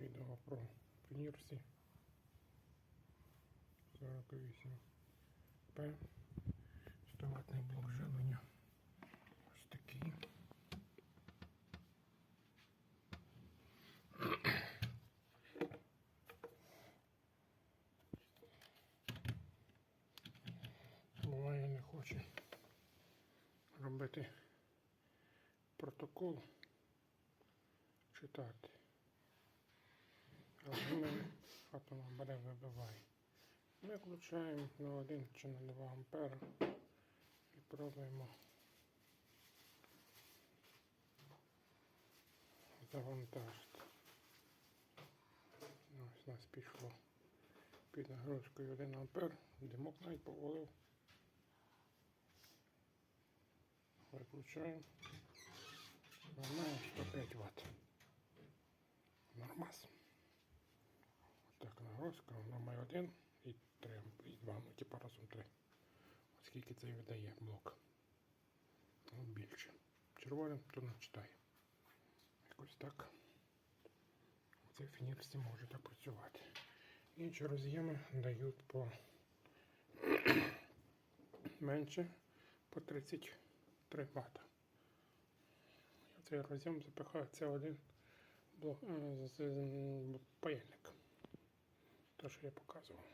відео про Фінірсі 48 П. 100 ватний блок живлення. Ось такий. Буває не хоче робити протокол читати. Ми бере вибиває. Ми включаємо на 1 чи на 2 ампера і пробуємо завантажити. Ось у нас пішло під нагрузкою 1 ампер, димок навіть повалив. Виключаємо. Вона 105 Вт. Нормас. Вона має 1 і 3, і 2, ну типа разом 3. Ось скільки це видає блок. Ну, більше. Червоним то не читає. Якось так. Цей фінірсі може так працювати. Інші роз'єми дають по менше по 33 Вт. Цей роз'єм запихаю це один блок, е, з, паяльник. Що я показував.